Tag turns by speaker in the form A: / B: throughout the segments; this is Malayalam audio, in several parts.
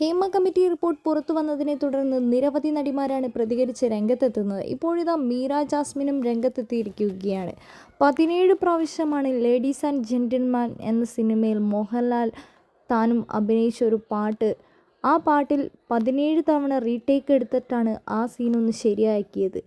A: ഹേമ കമ്മിറ്റി റിപ്പോർട്ട് പുറത്തു വന്നതിനെ തുടർന്ന് നിരവധി നടിമാരാണ് പ്രതികരിച്ച് രംഗത്തെത്തുന്നത്. ഇപ്പോഴിതാ മീര ജാസ്മിനും രംഗത്തെത്തിയിരിക്കുകയാണ്. പതിനേഴ് പ്രാവശ്യമാണ് ലേഡീസ് ആൻഡ് ജെന്റിൽമാൻ എന്ന സിനിമയിൽ മോഹൻലാൽ താനും അഭിനയിച്ച ഒരു പാട്ട്. ആ പാട്ടിൽ പതിനേഴ് തവണ റീടേക്ക് എടുത്തിട്ടാണ് ആ സീനൊന്ന് ശരിയാക്കിയത്.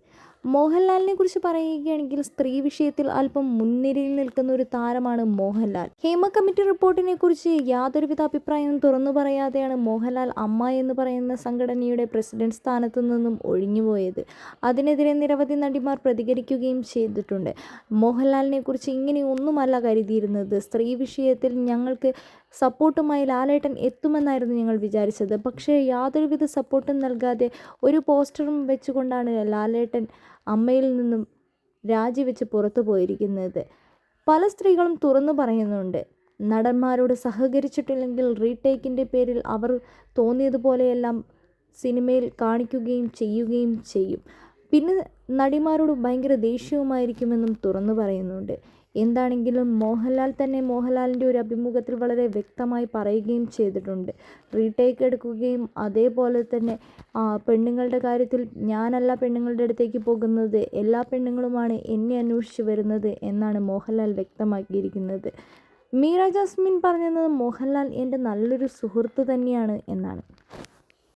A: മോഹൻലാലിനെ കുറിച്ച് പറയുകയാണെങ്കിൽ സ്ത്രീ വിഷയത്തിൽ അല്പം മുൻനിരയിൽ നിൽക്കുന്ന ഒരു താരമാണ് മോഹൻലാൽ. ഹേമ കമ്മിറ്റി റിപ്പോർട്ടിനെ കുറിച്ച് യാതൊരുവിധ അഭിപ്രായവും തുറന്നു പറയാതെയാണ് മോഹൻലാൽ അമ്മ എന്ന് പറയുന്ന സംഘടനയുടെ പ്രസിഡന്റ് സ്ഥാനത്തു നിന്നും ഒഴിഞ്ഞുപോയത് അതിനെതിരെ നിരവധി നടിമാർ പ്രതികരിക്കുകയും ചെയ്തിട്ടുണ്ട്. മോഹൻലാലിനെ കുറിച്ച് ഇങ്ങനെ ഒന്നുമല്ല കരുതിയിരുന്നത്. സ്ത്രീ വിഷയത്തിൽ ഞങ്ങൾക്ക് സപ്പോർട്ടുമായി ലാലേട്ടൻ എത്തുമെന്നായിരുന്നു ഞങ്ങൾ വിചാരിച്ചത്. പക്ഷേ യാതൊരുവിധ സപ്പോർട്ടും നൽകാതെ ഒരു പോസ്റ്ററും വെച്ചുകൊണ്ടാണ് ലാലേട്ടൻ അമ്മയിൽ നിന്നും രാജിവെച്ച് പുറത്തു പോയിരിക്കുന്നത്. പല സ്ത്രീകളും തുറന്നു പറയുന്നുണ്ട്. നടന്മാരോട് സഹകരിച്ചിട്ടില്ലെങ്കിൽ റീടേക്കിന്റെ പേരിൽ അവർ തോന്നിയതുപോലെയെല്ലാം സിനിമയിൽ കാണിക്കുകയും ചെയ്യുകയും ചെയ്യും. പിന്നെ നടിമാരോട് ഭയങ്കര ദേഷ്യവുമായിരിക്കുമെന്നും തുറന്നു പറയുന്നുണ്ട്. എന്താണെങ്കിലും മോഹൻലാൽ തന്നെ മോഹൻലാലിന്റെ ഒരു അഭിമുഖത്തിൽ വളരെ വ്യക്തമായി പറയുകയും ചെയ്തിട്ടുണ്ട്. റീടേക്ക് എടുക്കുകയും അതേപോലെ തന്നെ പെണ്ണുങ്ങളുടെ കാര്യത്തിൽ ഞാനല്ല പെണ്ണുങ്ങളുടെ അടുത്തേക്ക് പോകുന്നത് എല്ലാ പെണ്ണുങ്ങളുമാണ് എന്നെ അന്വേഷിച്ച് വരുന്നത് എന്നാണ് മോഹൻലാൽ വ്യക്തമാക്കിയിരിക്കുന്നത്. മീര ജാസ്മിൻ പറഞ്ഞത് മോഹൻലാൽ എന്റെ നല്ലൊരു സുഹൃത്ത് തന്നെയാണ് എന്നാണ്.